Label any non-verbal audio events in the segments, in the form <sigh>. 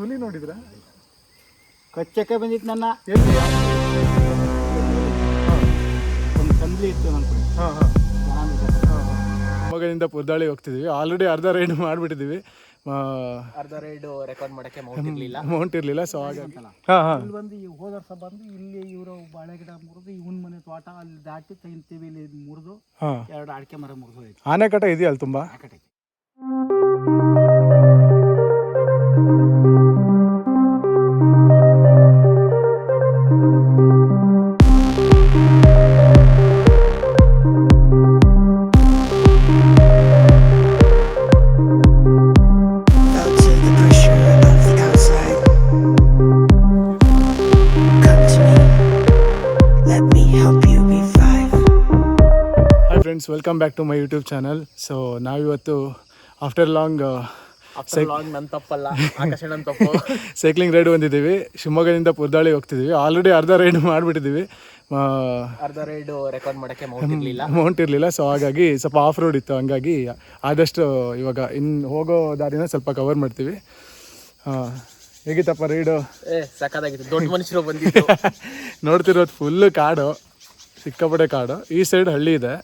ಹುಲಿ ನೋಡಿದ್ರ? ಕಚ್ಚಕ್ಕೆ ಬಂದಿತ್ತು ನನ್ನ. ಎಲ್ಲಿ? ಒಂದು ಕಂದ್ಲಿ ಇತ್ತು ನನ್ನ ಕಡೆ ಹಾಂ ಹಾಂ. ನಾನು ಮಗನಿಂದ ಪುದ್ದಾಳಿ ಹೋಗ್ತಿದ್ವಿ. ಆಲ್ರೆಡಿ ಅರ್ಧ ರೈಡ್ ಮಾಡ್ಬಿಟ್ಟಿದೀವಿ. ಅರ್ಧ ರೈಡ್ ರೆಕಾರ್ಡ್ ಮಾಡಕ್ಕೆ ಮೌಂಟ್ ಇರ್ಲಿಲ್ಲ. ಅಮೌಂಟ್ ಇರಲಿಲ್ಲ ಸೊ ಹಾಗಾಗಿ ಹಾಂ ಹಾಂ. ಇಲ್ಲಿ ಬಂದು ಈ ಹೋದ ವರ್ಷ ಬಂದು ಇಲ್ಲಿ ಇವರು ಬಾಳೆ ಗಿಡ ಮುರಿದು ಇವನ್ ಮನೆ ತೋಟ ಅಲ್ಲಿ ದಾಟಿ ತೆಗಿತೀವಿ ಇಲ್ಲಿ ಮುರಿದು ಹಾಂ. ಎರಡು ಅಡಿಕೆ ಮರ ಮುರಿದು ಹೋಯ್ತು. ಆನೆಕಟ ಇದೆಯಲ್ಲ ತುಂಬಾ? ಆ welcome back to my YouTube channel so ನಾವಿವತ್ತು ಆಫ್ಟರ್ ಲಾಂಗ್ ಆಫ್ಟರ್ ಲಾಂಗ್ ನನ್ ತಪ್ಪಲ್ಲ. ಸೈಕ್ಲಿಂಗ್ ರೈಡ್ <laughs> ಬಂದಿದ್ದೀವಿ. ಶಿವಮೊಗ್ಗದಿಂದ ಪುರ್ದಾಳಿ ಹೋಗ್ತಿದ್ದೀವಿ. ಆಲ್ರೆಡಿ ಅರ್ಧ ರೈಡ್ ಮಾಡಿಬಿಟ್ಟಿದ್ದೀವಿ. ಅರ್ಧ ರೈಡ್ ರೆಕಾರ್ಡ್ ಮಾಡೋಕ್ಕೆ ಮೌಂಟ್ ಇರಲಿಲ್ಲ. ಅಮೌಂಟ್ ಇರಲಿಲ್ಲ. ಸೊ ಹಾಗಾಗಿ ಸ್ವಲ್ಪ ಆಫ್ ರೋಡ್ ಇತ್ತು. ಹಂಗಾಗಿ ಆದಷ್ಟು ಇವಾಗ ಇನ್ನು ಹೋಗೋ ದಾರಿನ ಸ್ವಲ್ಪ ಕವರ್ ಮಾಡ್ತೀವಿ. ಹೇಗಿತ್ತಪ್ಪ ರೈಡು ಏ ಸಖತ್ತಾಗಿತ್ತು ದೊಡ್ಡ ಮನುಷ್ಯರು ಬಂದಿದ್ದು <laughs> ನೋಡ್ತಿರೋದು ಫುಲ್ಲು ಕಾಡು. ಸಿಕ್ಕಾಪಟ್ಟೆ ಕಾಡು. ಈ ಸೈಡ್ ಹಳ್ಳಿ ಇದೆ.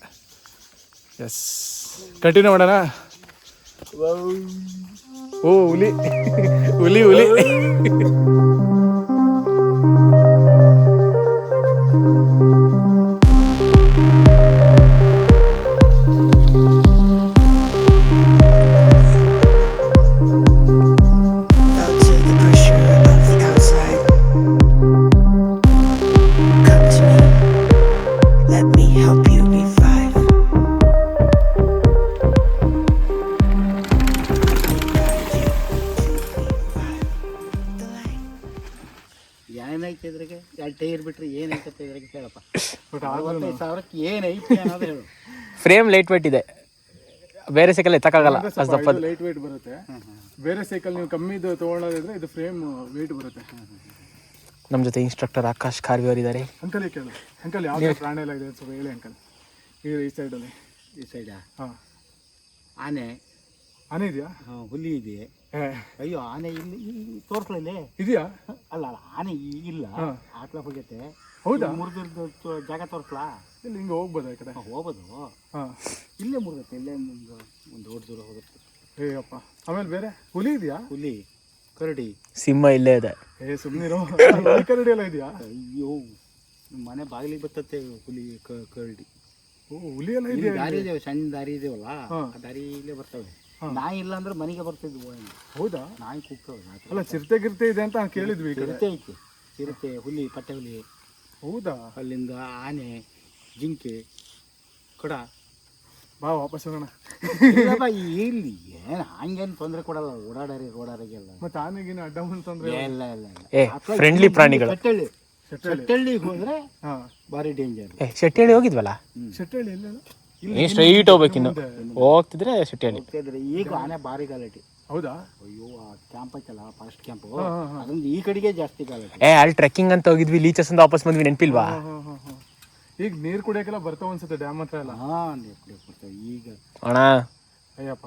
ಎಸ್ ಕಂಟಿನ್ಯೂ ಮಾಡೋಣ? ಓ ಹುಲಿ. ಹುಲಿ ಹುಲಿ. ಫ್ರೇಮ್ ಲೈಟ್ ವೇಟ್ ಇದೆ. ಬೇರೆ ಸೈಕಲ್ ಎತ್ತಕ್ಕಾಗಲ್ಲ ಅಷ್ಟು ದಪ್ಪ ಲೈಟ್ ವೇಟ್ ಬರುತ್ತೆ. ಬೇರೆ ಸೈಕಲ್ ನೀವು ಕಮ್ಮಿದು ತಗೊಳ್ಳೋದಿದ್ರೆ ಇದು ಫ್ರೇಮ್ ವೇಟ್ ಬರುತ್ತೆ. ನಮ್ಮ ಜೊತೆ ಇನ್ಸ್ಟ್ರಕ್ಟರ್ ಆಕಾಶ್ ಖಾರ್ವಿ ಅವರಿದ್ದಾರೆ. ಅಂಕಲ್ ಕೇಳು. ಅಂಕಲ್ ಯಾವ ಪ್ರಾಣಿ ಎಲ್ಲ ಇದೆ ಸ್ವಲ್ಪ ಹೇಳಿ ಅಂಕಲ್ ಈ ಈ ಸೈಡಲ್ಲಿ ಈ ಸೈಡ ಹಾಂ. ಆನೆ. ಆನೆ ಇದೆಯಾ? ಹಾಂ ಹುಲಿ ಇದೆ. ಅಯ್ಯೋ ಆನೆ ಇಲ್ಲಿ ತೋರ್ಸ್ಲೇ ತೋರ್ಸ್ಲಿಲ್ಲ ಇದೆಯಾ? ಅಲ್ಲ ಅಲ್ಲ ಆನೆ ಇಲ್ಲ. ಹಾ. ಆಟ್ಲ ಹೋಗೈತೆ. ಹೌದಾ? ಮುರಿದ ಜಾಗ ತೋರ್ಸ್ಲಾ? ಇಲ್ಲಿ ಹಿಂಗೆ ಹೋಗ್ಬೋದು ಆ ಕಡೆ. ಹಾ, ಹೋಗೋದು ಹಾಂ. ಇಲ್ಲೇ ಮುರಿದೈತೆ ಇಲ್ಲೇ ಒಂದು ಒಂದು ದೊಡ್ಡ ದೂರ ಹೋಗುತ್ತೆ. ಏ ಅಪ್ಪ. ಆಮೇಲೆ ಬೇರೆ ಹುಲಿ ಇದೆಯಾ? ಹುಲಿ ಕರಡಿ. ಸಿಂಹ ಇಲ್ಲೇ ಇದೆ. ಏ ಸುಮ್ಮನಿರೋ <laughs> ಕರಡಿ ಎಲ್ಲ ಇದೆಯಾ? ಅಯ್ಯೋ ನಿಮ್ಮ ಮನೆ ಬಾಗಿಲಿಗೆ ಬರ್ತತೆ ಹುಲಿ ಕರಡಿ. ಓ ಹುಲಿ ಎಲ್ಲ ಇದೆ ಇದೆಯಾ ದಾರಿ ಇದೆ ಸಣ್ಣ ದಾರಿ ಇದೆಯಲ್ಲ ಆ ದಾರಿ ಇಲ್ಲೇ ಬರ್ತವೆ ನಾಯಿ ಇಲ್ಲ ಅಂದ್ರೆ ಮನೆಗೆ ಬರ್ತಿದ್ವು ಹೌದಾ? ನಾಯಿ ಕೂಗ್ತವೆ ಅಲ್ಲ ಚಿರತೆ ಗಿರ್ತೆ ಇದೆ ಅಂತ ಕೇಳಿದ್ವಿ ಚಿರತೆ ಐತಿ. ಚಿರತೆ ಹುಲಿ ಪಟ್ಟೆ ಹುಲಿ. ಹೌದಾ? ಅಲ್ಲಿಂದ ಆನೆ ಜಿಂಕೆ. ಕೊಡ. ಬಾ ವಾಪಸ್ ಹೋಗೋಣ. ಇಲ್ಲಪ್ಪ, ಇಲ್ಲಿ ಏನು ಹಂಗೇನು ತೊಂದರೆ ಕೊಡಲ್ಲ. ಓಡಾಡರಿ ಓಡಾಡಿಗೆಲ್ಲ ಮತ್ತೆ ಆನೆಗಿನ ಅಡ್ಡ ಅಂತಂದ್ರೆ ಇಲ್ಲ. ಇಲ್ಲ ಇಲ್ಲ ಏ ಫ್ರೆಂಡ್ಲಿ ಪ್ರಾಣಿಗಳು. ಚಟ್ಟಳ್ಳಿ ಶೆಟ್ಟಳ್ಳಿ. ಚಟ್ಟಳ್ಳಿಗೆ ಹೋದ್ರೆ ಹಾ. ಭಾರಿ ಡೇಂಜರ್ ಏ ಶೆಟ್ಟಿಹಳ್ಳಿ ಹೋಗಿದ್ವಲ್ಲ? ಶೆಟ್ಟಳ್ಳಿ ಇಲ್ಲ ಏನ್ ಸ್ಟ್ರೈಟ್ ಹೋಗ್ಬೇಕಿನ್ನು ಹೋಗ್ತಿದ್ರೆ ಶೆಟ್ಟಳ್ಳಿ. ಹೋಗ್ತಿದ್ರೆ ಈಗ ಆನೆ ಭಾರಿ ಗಾಲಟಿ ಹೌದಾ? ಅಯ್ಯೋ ಆ ಕ್ಯಾಂಪ್ ಐತಲ್ಲ ಫಾಸ್ಟ್ ಕ್ಯಾಂಪ್. ಅದೊಂದು ಈ ಕಡೆಗೆ ಜಾಸ್ತಿ ಗಾಲಟಿ ಏ ಅಲ್ಲಿ ಟ್ರೆಕ್ಕಿಂಗ್ ಅಂತ ಹೋಗಿದ್ವಿ ಲೀಚಸ್ ಅಂತ ವಾಪಸ್ ಬಂದ್ವಿ ನೆನಪಿಲ್ವಾ? ಹಾ, ಹಾ, ಹಾ, ಹಾ. ಈಗ ನೀರ್ ಕುಡಿಯಕ್ಕೆಲ್ಲ ಬರ್ತಾವ ಅನ್ಸುತ್ತೆ ಡ್ಯಾಮ್ ಹತ್ರ ಎಲ್ಲ. ಹಾ ನೀರು ಬರ್ತಾವ ಈಗ. ಅಣ್ಣ. ಅಯ್ಯಪ್ಪ.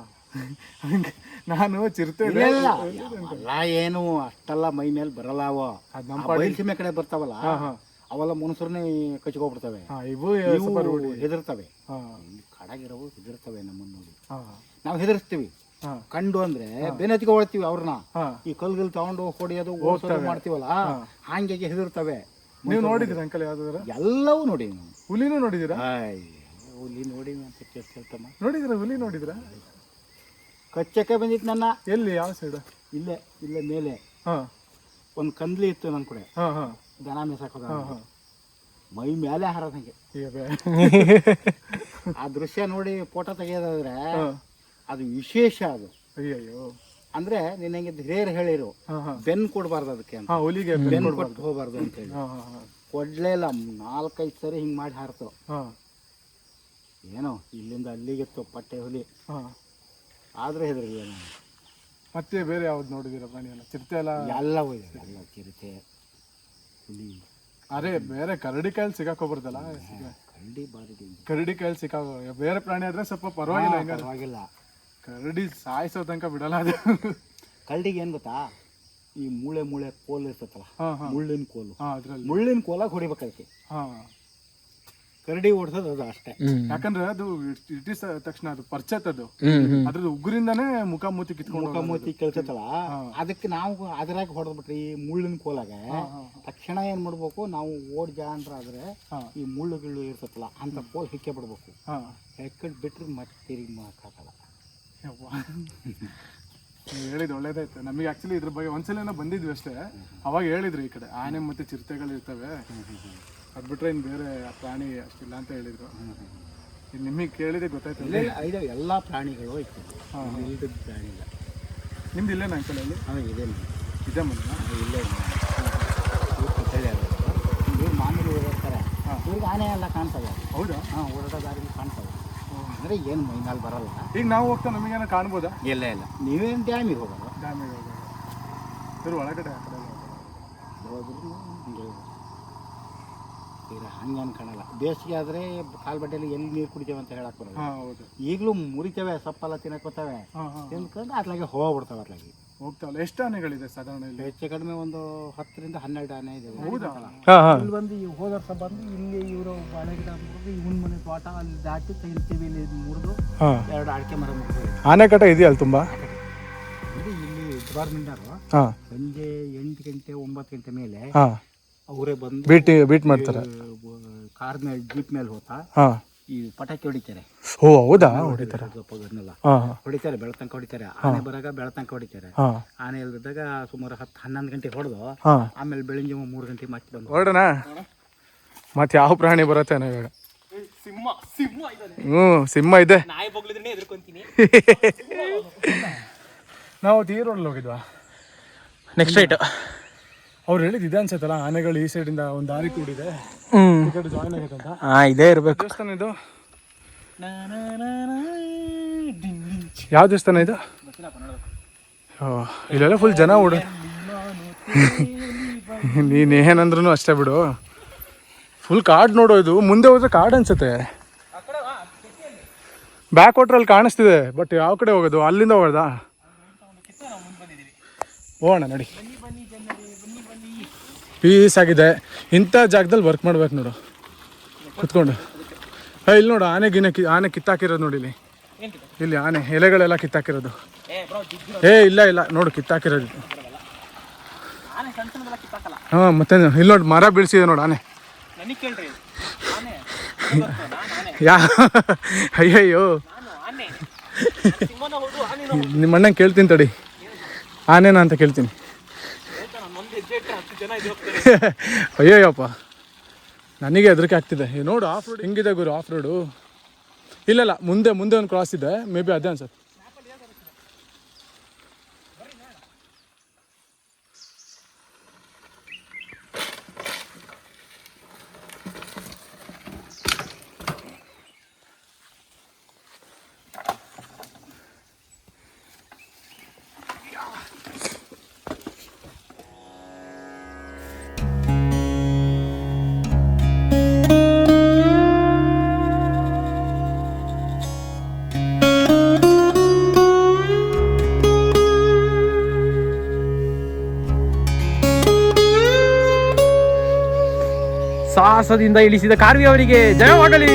ಹಂಗೆ ನಾನು ಚಿರತೆ ಇಲ್ಲ ಏನು ಅಷ್ಟೆಲ್ಲ ಮೈ ಮೇಲೆ ಬರಲ್ಲ ಅವ. ಅದ್ ನಮ್ಮ ಕಡೆ ಬರ್ತಾವಲ್ಲ ಹಾ, ಹಾ. ಅವೆಲ್ಲ ಮನುಷ್ಯರನ್ನೇ ಕಚ್ಕೊಬಿಡ್ತವೆ. ಹಾ ಇವು ಇವು ಸ್ವಲ್ಪ ರೂಢಿ ಹೆದರ್ತವೆ. ಹಾ. ಇಲ್ಲಿ ಕಡಗಿರವು ಹೆದರ್ತವೆ ನಮ್ಮನ್ನ ನೋಡಿ. ಹಾ. ನಾವು ಹೆದರ್ಸ್ತೀವಿ. ಹಾ. ಕಂಡು ಅಂದ್ರೆ ಬೆನ್ನತ್ತಿಗೊಳ್ತೀವಿ ಅವ್ರನ್ನ. ಹಾ. ಈ ಕಲ್ಗಲ್ ತಗೊಂಡು ಹೊಡೆಯೋದು ಓಡಿಸೋದು ಮಾಡ್ತೀವಲ್ಲ ಹಂಗಾಗಿ ಹೆದರ್ತವೆ. ನೀವು ನೋಡಿದ್ರಿ ಅಂಕಲ್ ಯಾವ್ದಾದ್ರ? ಎಲ್ಲವೂ ನೋಡಿ ನಾವು ಹುಲಿನೂ ನೋಡಿದಿರಾ ಆಯ್ ಹುಲಿ ನೋಡಿ ಅಂತ ಕೇಳ್- ಕೇಳ್ತಮ್ಮ ನೋಡಿದ್ರ ಹುಲಿ ನೋಡಿದ್ರ ಕಚ್ಚಕ್ಕೆ ಬಂದಿತ್ತು ನನ್ನ. ಎಲ್ಲಿ ಯಾವ ಸೈಡ್ ಇಲ್ಲೇ ಇಲ್ಲೇ ಮೇಲೆ. ಹಾ. ಒಂದು ಕಂದ್ಲಿ ಇತ್ತು ನನ್ನ ಕಡೆ. ಹಾ ಹಾ. ದನ ಮೇಸಾಕೋದ ಹಾ ಮೈ ಮೇಲೆ ಹಾರದಂಗೆ ಆ ದೃಶ್ಯ ನೋಡಿ ಫೋಟೋ ತೆಗೆಯೋದಾದ್ರೆ ಅದು ವಿಶೇಷ ಅದು. ಅಯ್ಯಯ್ಯೋ. ಅಂದ್ರೆ ನಿನ್ನಂಗೆ ಹಿರಿಯರು ಹೇಳಿರು ಬೆನ್ ಕೊಡಬಾರ್ದು ಅದಕ್ಕೆ ಅಂತ. ಹುಲಿಗೆ ಬೆನ್ ಕೊಟ್ಟು ಹೋಗ್ಬಾರ್ದು ಅಂತ ಹೇಳಿ. ಕೊಡ್ಲೇ ಇಲ್ಲ ನಾಲ್ಕೈದು ಸರಿ ಹಿಂಗ್ ಮಾಡಿ ಹಾರ್ತು. ಏನೋ ಇಲ್ಲಿಂದ ಅಲ್ಲಿಗಿತ್ತು ಪಟ್ಟೆ ಹುಲಿ. ಹಾ. ಆದ್ರೆ ಹೆದರಿಲ್ಲ ನಾನು ಮತ್ತೆ ಬೇರೆ ಯಾವ್ದು ನೋಡಿದಿರ ಪ್ರಾಣಿ ಎಲ್ಲ? ಚಿರತೆ ಎಲ್ಲ? ಎಲ್ಲ ಹೋಯ್ತು ಎಲ್ಲ ಚಿರತೆ ಹುಲಿ. ಅರೆ ಬೇರೆ ಕರಡಿ ಕಾಯಲ್ಲಿ ಸಿಗಾಕೋಬಾರ್ದಲ್ಲ ಕರಡಿ ಬಾರಿ. ಕರಡಿ ಕಾಯಿಲ್ ಸಿಕ್ಕ ಬೇರೆ ಪ್ರಾಣಿ ಆದ್ರೆ ಸ್ವಲ್ಪ ಪರವಾಗಿಲ್ಲ ಹೆಂಗಾರ ಪರವಾಗಿಲ್ಲ. ಕರಡಿ ಸಾಯಿಸೋ ತನಕ ಬಿಡಲ್ಲ ಅದು. ಕರಡಿಗೆ ಏನು ಗೊತ್ತಾ? ಈ ಮೂಳೆ ಮೂಳೆ ಕೋಲ್ ಇರ್ತೈತಲ್ಲ ಮುಳ್ಳಿನ ಕೋಲು. ಹಾಂ ಅದರಲ್ಲಿ. ಮುಳ್ಳಿನ ಕೋಲಾಗ ಹೊಡಿಬೇಕು ಅದಕ್ಕೆ. ಕರಡಿ ಓಡಿಸೋದು ಅದು ಅಷ್ಟೇ. ಯಾಕಂದ್ರೆ ಅದು ಇಟ್ಟಿಸ ತಕ್ಷಣ ಅದು ಪರ್ಚತ್ ಅದು. ಅದ್ರದ್ದು ಉಗುರಿಂದಾನೇ ಮುಖ ಮೂತಿ ಕಿತ್ಕೊಂಡು ಮುಖ ಮೂತಿ ಕೇಳ್ತೈತಲ್ಲ ಅದಕ್ಕೆ ನಾವು ಅದ್ರಾಗ ಹೊಡೆದ್ಬಿಟ್ರಿ ಈ ಮುಳ್ಳಿನ ಕೋಲಾಗ ತಕ್ಷಣ ಏನ್ ಮಾಡ್ಬೇಕು ನಾವು ಓಡ್ ಜಾನ್ರ ಆದ್ರೆ ಹಾ. ಈ ಮುಳ್ಳುಗಳು ಇರ್ತೈತಲ್ಲ ಅಂತ ಕೋಲ್ ಹಿಕ್ಕೆ ಬಿಡ್ಬೇಕು. ಹಾಂ. ಹೆಕ್ಕಡ್ ಬಿಟ್ರೆ ಮತ್ತೆ ತಿರುಗಿ ಮಾಕಾಗಲ್ಲ ನೀವು ಹೇಳಿದ್ದು ಒಳ್ಳೇದಾಯ್ತು. ನಮಗೆ ಆಕ್ಚುಲಿ ಇದ್ರ ಬಗ್ಗೆ ಒಂದ್ಸಲ ಬಂದಿದ್ವಿ ಅಷ್ಟೇ. ಅವಾಗ ಹೇಳಿದ್ರು ಈ ಕಡೆ. ಆನೆ ಮತ್ತೆ ಚಿರತೆಗಳು ಇರ್ತವೆ. ಅದ್ ಬಿಟ್ರೆ ಇನ್ನು ಬೇರೆ ಪ್ರಾಣಿ ಅಷ್ಟಿಲ್ಲ ಅಂತ ಹೇಳಿದ್ರು. ಇದು ನಿಮಗೆ ಕೇಳಿದೆ ಗೊತ್ತಾಯ್ತು. ಇಲ್ಲ ಇದು ಎಲ್ಲ ಪ್ರಾಣಿಗಳು ಐತೆ ಇಲ್ಲದ ಪ್ರಾಣಿ ಇಲ್ಲ. ನಿಮ್ದು ಇಲ್ಲೇನ ಅಂಕಲ್ ಅಲ್ಲಿ ಇದೆ. ಇದೆ ಮನೆ ಇಲ್ಲೇ. ಮಾಮೂಲಿ ಇವ್ರಿಗೆ ಆನೆ ಎಲ್ಲ ಕಾಣ್ತವೆ. ಹೌದಾ? ಹಾಂ ಓಡಾಟ ದಾರಿಲಿ ಕಾಣ್ತವೆ. ಅಂದರೆ ಏನು ಮೈನಲ್ಲಿ ಬರಲ್ಲ. ಈಗ ನಾವು ಹೋಗ್ತಾ ನಮಗೇನೋ ಕಾಣ್ಬೋದಾ? ಇಲ್ಲ ಇಲ್ಲ. ನೀವೇನು ಡ್ಯಾಮಿಗೆ ಹೋಗೋದು? ಡ್ಯಾಮೇಜ್ ಒಳಗಡೆ ಆ ಕಡೆ ಎಲ್ಲ ಹೋಗೋದು. ಹೋದ್ರು ಹಿಂಗೆ ಈಗ ಹಂಗೆ ಅನ್ಕೊಳಲ್ಲ ಬೇಸಿಗೆ ಆದರೆ ಕಾಲು ಬಡ್ಡೆಯಲ್ಲಿ ಎಲ್ಲಿ ನೀರು ಕುಡಿತೇವೆ ಅಂತ ಹೇಳಕ್ ಬರಲ್ಲ. ಹಾ ಹೌದು. ಈಗಲೂ ಮುರಿತೇವೆ ಸಪ್ಪಲ್ಲ ತಿನ್ನಕೋತವೆ ಹಾ ಹಾ ತಿನ್ಕೊಂಡು ಅತ್ಲಾಗೆ ಹೋಗ್ಬಿಡ್ತಾವೆ ಅತ್ಲಾಗೆ ಹೋಗ್ತಾವಲ್ಲ ಎಷ್ಟು ಆನೆಗಳಿದೆ ಸಾಧಾರಣ ಇಲ್ಲಿ? ಹೆಚ್ಚು ಕಡಿಮೆ ಒಂದು ಹತ್ತರಿಂದ ಹನ್ನೆರಡು ಆನೆ ಇದೆ. ಹೌದಾ? ಹಾ ಹಾ. ಇಲ್ಲಿ ಬಂದು ಈ ಹೋದ ವರ್ಷ ಬಂದು ಇಲ್ಲಿ ಇವರು ಬಾಳೆ ಗಿಡ ಮುರಿದು ಇವನ್ ಮನೆ ತೋಟ ಅಲ್ಲಿ ದಾಟಿ ತೆಗಿತೀವಿ ಇಲ್ಲಿ ಮುರಿದು ಹಾ. ಎರಡು ಅಡಿಕೆ ಮರ ಮುರಿದು ಆನೆಕಟ ಇದೆಯಲ್ಲ ತುಂಬಾ? ಇಲ್ಲಿ ಡಿಪಾರ್ಟ್ಮೆಂಟರು ಹಾ. ಸಂಜೆ ಎಂಟು ಗಂಟೆ ಒಂಬತ್ತು ಗಂಟೆ ಮೇಲೆ ಹಾ. ಅವರೇ ಬಂದು ಬೀಟ್ ಬೀಟ್ ಮಾಡ್ತಾರೆ. ಕಾರ್ ಮೇಲೆ ಜೀಪ್ ಮೇಲೆ ಹೋತಾ ಹಾ. ಈ ಪಟಾಕಿ ಹೊಡಿತಾರೆ. ಓ ಹೌದಾ? ಹೊಡಿತಾರೆ ಹಾ. ಹೊಡಿತಾರೆ ಬೆಳತಂಕ ಹೊಡಿತಾರೆ. ಆನೆ ಬರಾಗ ಬೆಳತಂಕ ಹೊಡಿತಾರೆ. ಹಾ. ಆನೆ ಇಲ್ದಿದ್ದಾಗ ಸುಮಾರು ಹತ್ತು ಹನ್ನೊಂದು ಗಂಟೆ ಹೊಡೆದು ಆಮೇಲೆ ಬೆಳಿಗ್ಗೆ ಮೂರು ಗಂಟೆ ಮತ್ತೆ ಬಂದು ಹೊರಡೋಣ? ಮತ್ತೆ ಯಾವ ಪ್ರಾಣಿ ಬರುತ್ತೆ ಅನ್ನೋ ಇವಾಗ ಸಿಂಹ ಸಿಂಹ ಹ್ಞೂ ಸಿಂಹ ಇದೆ. ನಾವು ತೀರ್ ಒಳ್ಳೆ ಹೋಗಿದ್ವಾ? ನೆಕ್ಸ್ಟ್ ರೈಟ್ ಅವ್ರು ಹೇಳಿದ್ ಇದೆ ಅನ್ಸತ್ತಲ್ಲ ಆನೆಗಳು ಈ ಸೈಡಿಂದ ಒಂದು ದಾರಿ ಕೂಡಿದೆ. ಹ್ಮ್ ಜಾಯಿನ್ ಆಗೈತೆ ಅಂತ ಹಾ ಇದೇ ಇರಬೇಕು. ದೇವಸ್ಥಾನ ಇದು? ಯಾವ ದೇವಸ್ಥಾನ ಇದು? ಓ, ಇಲ್ಲೆಲ್ಲ ಫುಲ್ ಜನ ಓಡ. ನೀನೇನಂದ್ರೂ ಅಷ್ಟೇ ಬಿಡು. ಫುಲ್ ಕಾಡ್ ನೋಡೋ ಇದು. ಮುಂದೆ ಹೋದ್ರೆ ಕಾಡ್ ಅನ್ಸುತ್ತೆ. ಬ್ಯಾಕ್ ವಾಟ್ರಲ್ಲಿ ಕಾಣಿಸ್ತಿದೆ ಬಟ್ ಯಾವ ಕಡೆ ಹೋಗೋದು? ಅಲ್ಲಿಂದ ಹೋಗೋದಾ? ಹೋಗೋಣ ನಡಿ. ಪೀಸ್ ಆಗಿದೆ. ಇಂಥ ಜಾಗದಲ್ಲಿ ವರ್ಕ್ ಮಾಡ್ಬೇಕು ನೋಡು. ಕುತ್ಕೊಂಡು. ಹೇ ಇಲ್ಲಿ ನೋಡು ಆನೆ ಗಿನೆ ಕಿ ಆನೆ ಕಿತ್ತಾಕಿರೋದು ನೋಡಿ ಇಲ್ಲಿ. ಇಲ್ಲಿ ಆನೆ ಎಲೆಗಳೆಲ್ಲ ಕಿತ್ತಾಕಿರೋದು. ಏ ಇಲ್ಲ ಇಲ್ಲ ನೋಡು ಕಿತ್ತಾಕಿರೋದು. ಹಾಂ ಮತ್ತೆ ಇಲ್ಲಿ ನೋಡಿ ಮರ ಬೀಳ್ಸಿದೆ ನೋಡು ಆನೆ. ಯಾ ಅಯ್ಯಯ್ಯೋ. ನಿಮ್ಮ ಅಣ್ಣಂಗೆ ಕೇಳ್ತೀನಿ ತಡಿ. ಆನೆನಾ ಅಂತ ಕೇಳ್ತೀನಿ. <laughs> ಅಯ್ಯಯ್ಯಪ್ಪ. ನನಗೆ ಹೆದರಿಕೆ ಆಗ್ತಿದೆ. ನೋಡು ಆಫ್ ರೋಡ್ ಹೆಂಗಿದೆ ಗುರು ಆಫ್ ರೋಡು ಇಲ್ಲಲ್ಲ ಇಲ್ಲ ಮುಂದೆ ಮುಂದೆ ಒಂದು ಕ್ರಾಸ್ ಇದೆ ಮೇ ಬಿ ಅದೇ ಅನ್ಸುತ್ತೆ. ಸಾಹಸದಿಂದ ಇಳಿಸಿದ ಕಾರ್ವಿ ಅವರಿಗೆ ಜಯವಾಗಲಿ.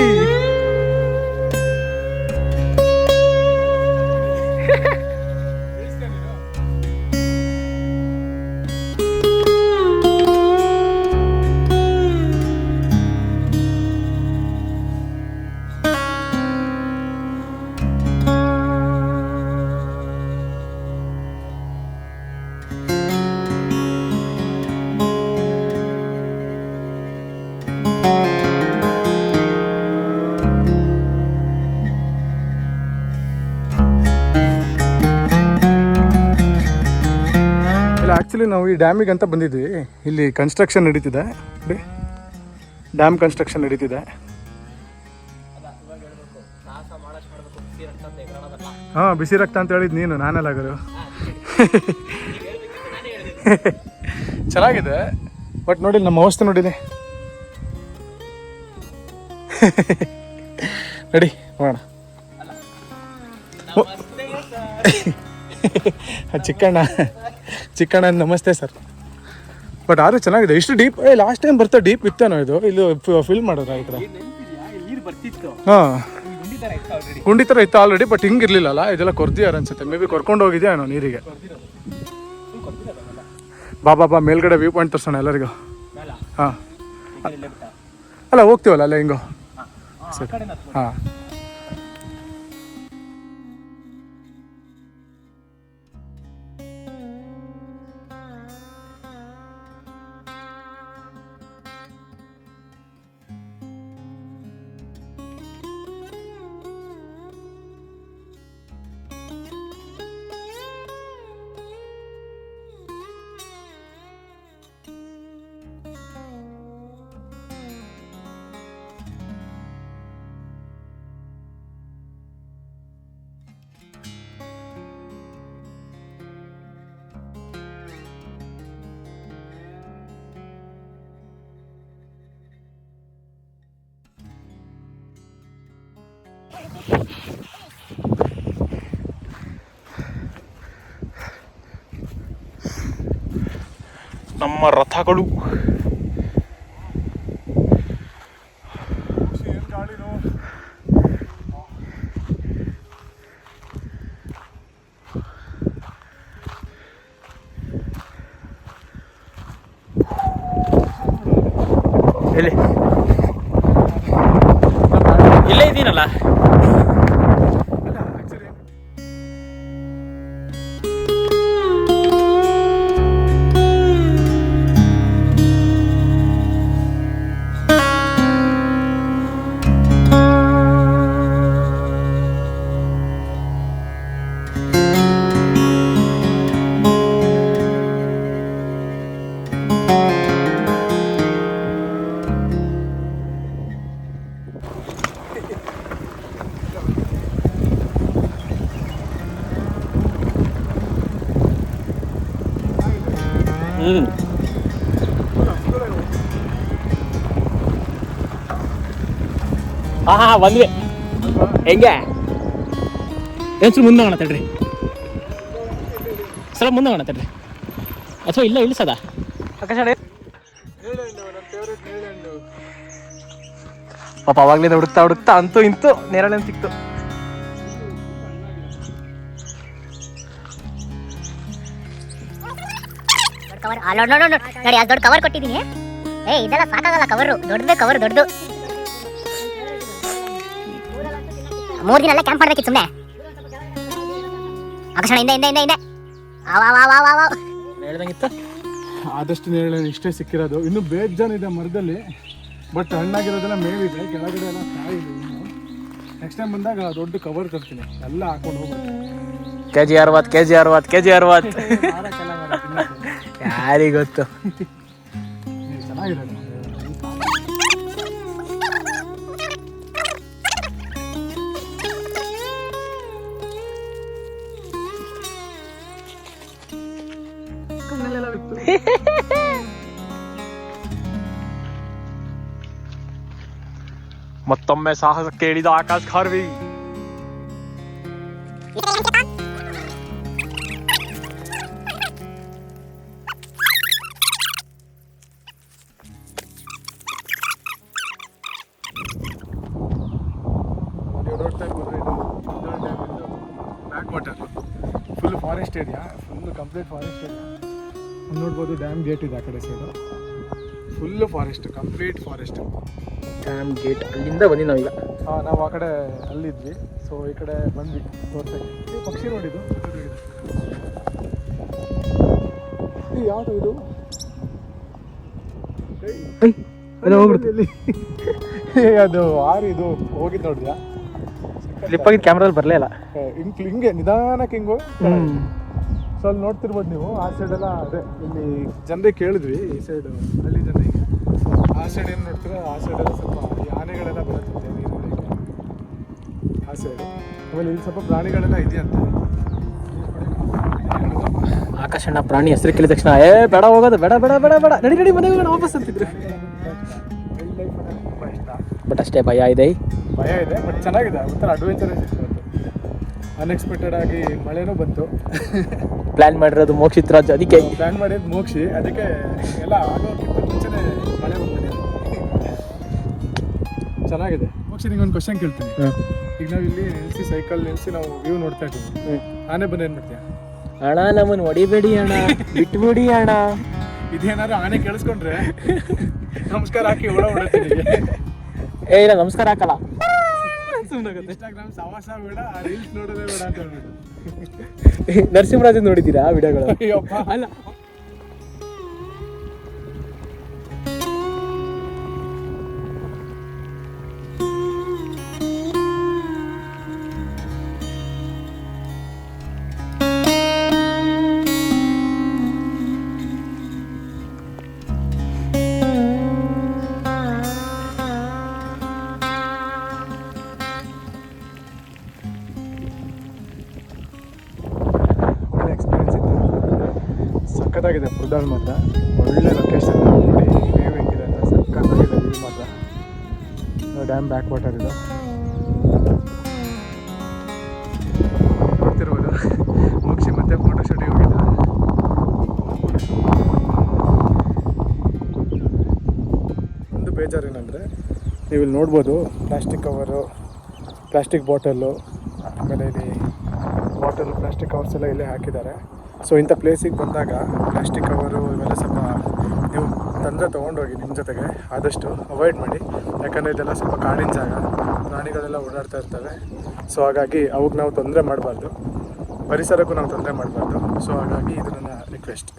ಆ್ಯಕ್ಚುಲಿ ನಾವು ಈ ಡ್ಯಾಮಿಗೆ ಅಂತ ಬಂದಿದ್ವಿ. ಇಲ್ಲಿ ಕನ್ಸ್ಟ್ರಕ್ಷನ್ ನಡೀತಿದೆ. ನೋಡಿ. ಡ್ಯಾಮ್ ಕನ್ಸ್ಟ್ರಕ್ಷನ್ ನಡೀತಿದೆ. ಹಾಂ ಬಿಸಿ ರಕ್ತ ಅಂತ ಹೇಳಿದ್ ನೀನು ನಾನೆಲ್ಲ ಗುರು. ಚೆನ್ನಾಗಿದೆ. ಬಟ್ ನೋಡಿ ನಮ್ಮ ಅವಸ್ಥೆ ನೋಡಿದೆ. ನಡಿ ಮಾಡ <laughs> ಚಿಕ್ಕಣ್ಣ. ಚಿಕ್ಕಣ್ಣ ನಮಸ್ತೆ ಸರ್. ಬಟ್ ಆದ್ರೂ ಚೆನ್ನಾಗಿದೆ. ಇಷ್ಟು ಡೀಪ್ ಏ ಲಾಸ್ಟ್ ಟೈಮ್ ಬರ್ತಾ ಡೀಪ್ ಇತ್ತೇನೋ ಇದು? ಇಲ್ಲಿ ಫಿಲ್ ಮಾಡೋದು ಆ ಕಡೆ? ಹಾಂ. ಗುಂಡಿ ಥರ ಇತ್ತು ಆಲ್ರೆಡಿ ಬಟ್ ಹಿಂಗೆ ಇತ್ತು ಆಲ್ರೆಡಿ ಬಟ್ ಹಿಂಗಿರ್ಲಿಲ್ಲಲ್ಲ? ಇದೆಲ್ಲ ಕೊರ್ದಿಯಾರ ಅನ್ಸುತ್ತೆ. ಮೇ ಬಿ ಕರ್ಕೊಂಡು ಹೋಗಿದ್ಯಾ ಏನೋ ನೀರಿಗೆ? ಬಾ ಬಾ ಬಾ ಮೇಲ್ಗಡೆ ವ್ಯೂ ಪಾಯಿಂಟ್ ತೋರ್ಸೋಣ ಎಲ್ಲರಿಗೂ. ಹಾಂ. ಅಲ್ಲ ಹೋಗ್ತೀವಲ್ಲ ಅಲ್ಲ ಹಿಂಗೋ? ಸರಿ. ಹಾಂ. ನಮ್ಮ ರಥಗಳು. ಹ್ಞೂ ಹಾಂ ಹಾಂ ಬಂದ್ವಿ. ಹೆಂಗೆ? ಹೆಸರು ಮುಂದೆ ಹೋಗೋಣ ತಡ್ರಿ ಸಲ ಮುಂದೆ ಹೋಗೋಣ ತಡ್ರಿ ಅಥವಾ ಇಲ್ಲ ಇಳಿಸದ? ಆಕಾಶ ಪಾಪ ಅವಾಗ್ಲಿಂದ ಹುಡುಕ್ತಾ ಹುಡುಕ್ತಾ ಅಂತೂ ಇಂತೂ ನೇರಳೆ ಸಿಕ್ತು ಅಲ್ಲ ನೋಡು ನೋಡು ನೋಡಿ ಅದು ದೊಡ್ಡ ಕವರ್ ಕೊಟ್ಟಿದ್ದೀನಿ ಏ ಇದೆಲ್ಲ ಸಾಕಾಗಲ್ಲ ಕವರು ದೊಡ್ಡದು ಕವರ್ ದೊಡ್ಡದು. ಮೂರು ದಿನ ಎಲ್ಲ ಕ್ಯಾಂಪ್ ಮಾಡ್ಬೇಕಿತ್ತು ಸುಮ್ಮನೆ ಆಕರ್ಷಣ ಹಿಂದೆ ಹಿಂದೆ ಹಿಂದೆ ಹಿಂದೆ. ಹೇಳ್ದಂಗಿತ್ತು? ಆದಷ್ಟು ನೇರಳೆ ಇಷ್ಟೇ ಸಿಕ್ಕಿರೋದು. ಇನ್ನು ಬೇಜಾನ್ ಇದೆ ಮರದಲ್ಲಿ. ಬಟ್ ಹಣ್ಣಾಗಿರೋದೆಲ್ಲ ಮೇವಿದೆ. ಕೆಳಗಡೆ ಎಲ್ಲ ಕಾಯಿ ಇದೆ ಇನ್ನು. ನೆಕ್ಸ್ಟ್ ಟೈಮ್ ಬಂದಾಗ ದೊಡ್ಡ ಕವರ್ ತರ್ತೀನಿ. ಎಲ್ಲ ಹಾಕೊಂಡು ಹೋಗ್ಬೇಕು ಕೆ ಜಿ ಅರವತ್ತು ಕೆ ಜಿ ಅರವತ್ತು. ಕೆ ಜಿ ಅರವತ್ತು ಯಾರಿಗೊತ್ತು ಚೆನ್ನಾಗಿದೆ ಮತ್ತೊಮ್ಮೆ ಸಾಹಸ ಕೇಳಿದ ಆಕಾಶ್ ಖಾರ್ವಿ. ನೋಡ್ಬೋದು ಡ್ಯಾಮ್ ಗೇಟ್ ಇದೆ ಆ ಕಡೆ side full forest complete forest dam gate ಅಲ್ಲಿಂದ ಬಂದಿ ನಾವೀಗ. ಹಾಂ ನಾವು ಆ ಕಡೆ ಅಲ್ಲಿದ್ವಿ. ಸೊ ಈ ಕಡೆ ಬಂದ್ವಿ. ತೋರ್ಸಕ್ಕೆ. ಪಕ್ಷಿ ನೋಡಿದ್ದು ಈ ಯಾವುದು ಇದು? ಅದು ಆರು ಇದು ಹೋಗಿದ್ದು ನೋಡಿದ್ಯಾ? ಕ್ಯಾಮ್ರಲ್ಲಿ ಬರಲೇ ಇಲ್ಲ. ಹಿಂಗ್ ಹಿಂಗೆ ನಿಧಾನಕ್ಕೆ ಹಿಂಗು? ಸೊ ಅಲ್ಲಿ ನೋಡ್ತಿರ್ಬೋದು ನೀವು. ಆ ಸೈಡ್ ಎಲ್ಲ ಅದೇ. ಇಲ್ಲಿ ಜನರಿಗೆ ಕೇಳಿದ್ವಿ ಈ ಸೈಡ್ ಹಳ್ಳಿ ಜನರಿಗೆ. ಆ ಸೈಡ್ ಏನು ನೋಡ್ತೀರಾ ಆ ಸೈಡ್ ಎಲ್ಲ ಸ್ವಲ್ಪ ಈ ಆನೆಗಳೆಲ್ಲ ಬರುತ್ತೆ ನೀರು ಆ ಸೈಡ್ ಆಮೇಲೆ ಇಲ್ಲಿ ಸ್ವಲ್ಪ ಪ್ರಾಣಿಗಳೆಲ್ಲ ಇದೆಯಂತೆ. ಆಕಾಶಣ್ಣ ಪ್ರಾಣಿ ಹೆಸರು ಕೇಳಿದ ತಕ್ಷಣ ಏ ಬೇಡ ಹೋಗೋದು ಬೇಡ ಬೇಡ ಬೇಡ ಬೇಡ ನಡಿ ನಡಿ ಮನೆಗೆ ವಾಪಸ್ ಅಂತಿದ್ರು. ಬಟ್ ಅಷ್ಟೇ ಭಯ ಇದೆ. ಭಯ ಇದೆ ಬಟ್ ಚೆನ್ನಾಗಿದೆ. ಒಂಥರ ಅಡ್ವೆಂಚರ್ ಇತ್ತು ಅನ್ಎಕ್ಸ್ಪೆಕ್ಟೆಡ್ ಆಗಿ ಮಳೆನೂ ಬಂತು. ಪ್ಲಾನ್ ಮಾಡಿರೋದು ಮೋಕ್ಷಿತ್ ರಾಜ್ ಅದಕ್ಕೆ ಪ್ಲಾನ್ ಮಾಡಿರೋದು ಮೋಕ್ಷಿ ಅದಕ್ಕೆ ಎಲ್ಲ ಆಗೋಕ್ಕಿಂತ ಮುಂಚೆನೇ ಮಳೆ ಬಂದಿದೆ ಚೆನ್ನಾಗಿದೆ. ಮೋಕ್ಷಿ ಒಂದು ಕ್ವಶನ್ ಕೇಳ್ತೀನಿ. ಈಗ ನಾವು ಇಲ್ಲಿ ನಿಲ್ಸಿ ಸೈಕಲ್ ನಿಲ್ಸಿ ನಾವು ವ್ಯೂ ನೋಡ್ತಾ ಇದ್ದೀವಿ. ಆನೆ ಬಂದು ಏನು ಮಾಡ್ತೀಯ? ಅಣ್ಣ ನಮ್ಮನ್ನು ಹೊಡಿಬೇಡಿ ಅಣ್ಣ. ಬಿಟ್ಬಿಡಿ ಅಣ್ಣ. ಇದೇನಾದ್ರು ಆನೆ ಕೇಳಿಸ್ಕೊಂಡ್ರೆ ನಮಸ್ಕಾರ ಹಾಕಿ ಒಳ ಹೊಡತೀನಿ ಏ ಇಲ್ಲ ನಮಸ್ಕಾರ ಹಾಕಲ್ಲ. ಇನ್ಸ್ಟಾಗ್ರಾಮ್ ಸವಾಸ ಬೇಡ ರೀಲ್ಸ್ ನೋಡೋದೇ ಬೇಡ ಅಂತ ಹೇಳ್ಬಿಟ್ಟು. ನರಸಿಂಹರಾಜ್ ನೋಡಿದ್ದೀರಾ ಆ ವಿಡಿಯೋಗಳು? ಅಲ್ಲ ಸಖತ್ತಾಗಿದೆ ಫುಡ್ಡಲ್ಲಿ ಮಾತ್ರ. ಒಳ್ಳೆ ಲೊಕೇಶನ್ ನೋಡಿ ವ್ಯೂ ಹೆಂಗಿದೆ ಅಂತ ಸಕ್ಕತ್ತಾಗಿದೆ ಮಾತ್ರ. ಡ್ಯಾಮ್ ಬ್ಯಾಕ್ ವಾಟರ್ ಇದು. ನೋಡ್ತಿರ್ಬೋದು ಮುಗಿಸಿ ಮತ್ತೆ ಫೋಟೋ ಶೂಟಿಂಗ್ ಹೋಗಿದ್ದ. ಒಂದು ಬೇಜಾರೇನೆಂದರೆ ನೀವು ಇಲ್ಲಿ ನೋಡ್ಬೋದು ಪ್ಲಾಸ್ಟಿಕ್ ಕವರು ಪ್ಲಾಸ್ಟಿಕ್ ಬಾಟಲು ಆಮೇಲೆ ಇಲ್ಲಿ ಬಾಟಲ್ ಪ್ಲಾಸ್ಟಿಕ್ ಕವರ್ಸ್ ಎಲ್ಲ ಇಲ್ಲೇ ಹಾಕಿದ್ದಾರೆ. ಸೊ ಇಂಥ ಪ್ಲೇಸಿಗೆ ಬಂದಾಗ ಪ್ಲಾಸ್ಟಿಕ್ ಕವರು ಇವೆಲ್ಲ ಸ್ವಲ್ಪ ನೀವು ತಂದರೆ ತೊಗೊಂಡೋಗಿ ನಿಮ್ಮ ಜೊತೆಗೆ ಆದಷ್ಟು ಅವಾಯ್ಡ್ ಮಾಡಿ. ಯಾಕಂದರೆ ಇದೆಲ್ಲ ಸ್ವಲ್ಪ ಕಾಡಿನ ಜಾಗ. ಪ್ರಾಣಿಗಳೆಲ್ಲ ಓಡಾಡ್ತಾ ಇರ್ತವೆ. ಸೊ ಹಾಗಾಗಿ ಅವಕ್ಕೆ ನಾವು ತೊಂದರೆ ಮಾಡಬಾರ್ದು. ಪರಿಸರಕ್ಕೂ ನಾವು ತೊಂದರೆ ಮಾಡಬಾರ್ದು. ಸೊ ಹಾಗಾಗಿ ಇದು ನನ್ನ ರಿಕ್ವೆಸ್ಟ್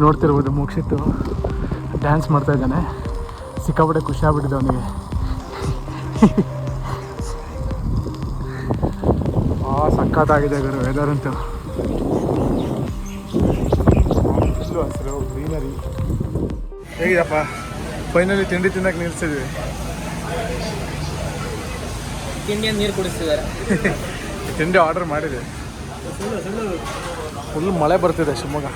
ನೀವು ನೋಡ್ತಿರ್ಬೋದು ಮುಗಿಸಿತ್ತು ಡ್ಯಾನ್ಸ್ ಮಾಡ್ತಾ ಇದ್ದಾನೆ. ಸಿಕ್ಕಾಪಟ್ಟೆ ಖುಷಿ ಆಗ್ಬಿಟ್ಟಿದೆ ಅವನಿಗೆ. ಆ ಸಕ್ಕತ್ತಾಗಿದೆ ಗುರು ವೆದರ್ ಅಂತ. ಫುಲ್ಲು ಹಸಿರು ಗ್ರೀನರಿ ಹೇಗಿದಪ್ಪ? ಫೈನಲಿ ತಿಂಡಿ ತಿನ್ನಕ್ಕೆ ನಿಲ್ಸಿದ್ವಿ. ತಿಂಡಿಯನ್ನು ನೀರು ಕುಡಿಸ್ತಿದ್ದಾರೆ. ತಿಂಡಿ ಆರ್ಡರ್ ಮಾಡಿದೆ. ಫುಲ್ ಮಳೆ ಬರ್ತಿದೆ ಶಿವಮೊಗ್ಗ.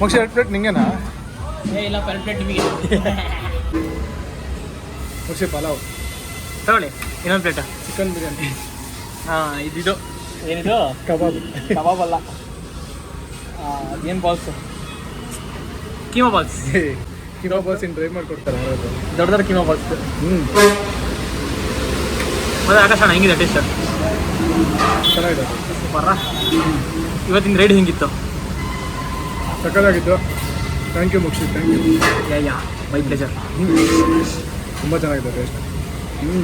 ಮೋಕ್ಷ ಎರಡು ಪ್ಲೇಟ್ ನಿಂಗೇನಾ? ಏ ಇಲ್ಲ ಪರ್ ಪ್ಲೇಟ್ ನಿಮಗೆ. ಮೋಕ್ಷ ಪಲಾವ್. ತಗೊಳ್ಳಿ ಇನ್ನೊಂದು ಪ್ಲೇಟ ಚಿಕನ್ ಬಿರಿಯಾನಿ. ಹಾಂ ಇದಿದು. ಏನಿದು? ಕಬಾಬ್. ಕಬಾಬ್ ಅಲ್ಲ. ಅದೇನು balls keema balls keema balls in dry ಮಾಡಿಕೊಡ್ತಾರೆ ದೊಡ್ಡ ಕೀಮಾ ಬಾಲ್ಸ್ ಹ್ಞೂ ಮತ್ತೆ ಆಕಾಶಣ ಹೆಂಗಿದೆ ಟೇಸ್ಟ್ ಚೆನ್ನಾಗಿದೆ. ಸೂಪರ ಇವತ್ತಿನ ರೈಡ್ ಹೆಂಗಿತ್ತು? ಸಕ್ಕತ್ತಾಗಿತ್ತು thank you Mukshi thank you yeah yeah my pleasure ತುಂಬ ಚೆನ್ನಾಗಿದೆ ಟೇಸ್ಟ್ ಹ್ಞೂ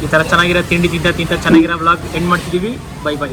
ಈ ಥರ ಚೆನ್ನಾಗಿರೋ ತಿಂಡಿ ತಿಂತ ತಿಂತ ಚೆನ್ನಾಗಿರೋ ಬ್ಲಾಗ್ ಎಂಡ್ ಮಾಡ್ತಿದ್ದೀವಿ ಬೈ ಬೈ